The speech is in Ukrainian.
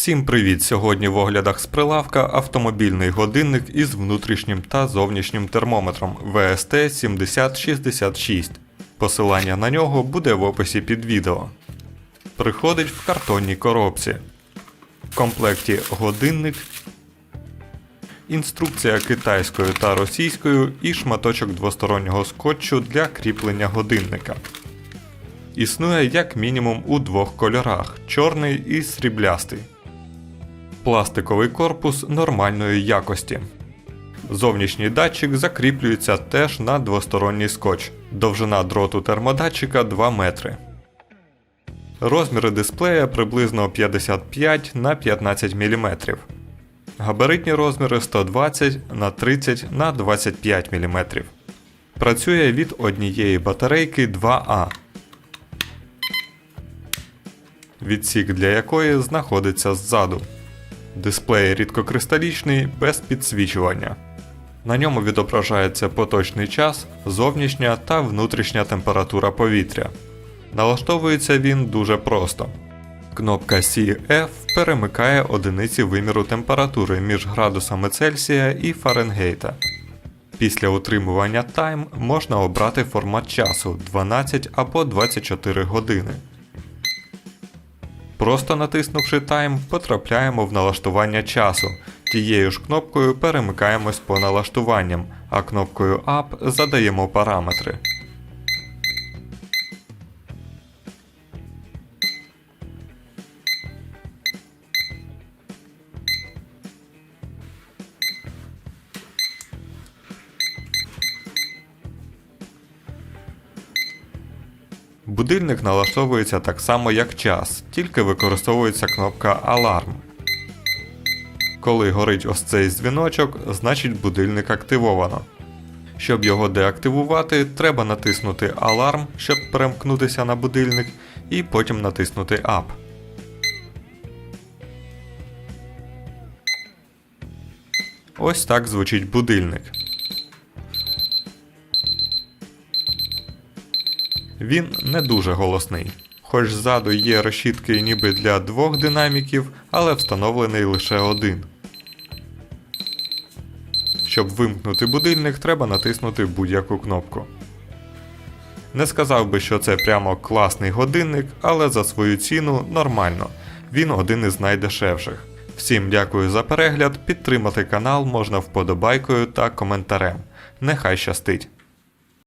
Всім привіт! Сьогодні в оглядах з прилавка автомобільний годинник із внутрішнім та зовнішнім термометром VST 7066. Посилання на нього буде в описі під відео. Приходить в картонній коробці. В комплекті годинник, інструкція китайською та російською і шматочок двостороннього скотчу для кріплення годинника. Існує як мінімум у двох кольорах чорний і сріблястий. Пластиковий корпус нормальної якості. Зовнішній датчик закріплюється теж на двосторонній скотч. Довжина дроту термодатчика 2 метри. Розміри дисплея приблизно 55 на 15 мм. Габаритні розміри 120 на 30 на 25 мм. Працює від однієї батарейки 2А, відсік для якої знаходиться ззаду. Дисплей рідкокристалічний без підсвічування. На ньому відображається поточний час, зовнішня та внутрішня температура повітря. Налаштовується він дуже просто. Кнопка CF перемикає одиниці виміру температури між градусами Цельсія і Фаренгейта. Після утримування Time можна обрати формат часу 12 або 24 години. Просто натиснувши Time, потрапляємо в налаштування часу. Тією ж кнопкою перемикаємось по налаштуванням, а кнопкою Up задаємо параметри. Будильник налаштовується так само як час, тільки використовується кнопка Аларм. Коли горить ось цей дзвіночок, значить будильник активовано. Щоб його деактивувати, треба натиснути Аларм, щоб перемкнутися на будильник, і потім натиснути Up. Ось так звучить будильник. Він не дуже голосний. Хоч ззаду є решітки ніби для двох динаміків, але встановлений лише один. Щоб вимкнути будильник, треба натиснути будь-яку кнопку. Не сказав би, що це прямо класний годинник, але за свою ціну нормально. Він один із найдешевших. Всім дякую за перегляд. Підтримати канал можна вподобайкою та коментарем. Нехай щастить!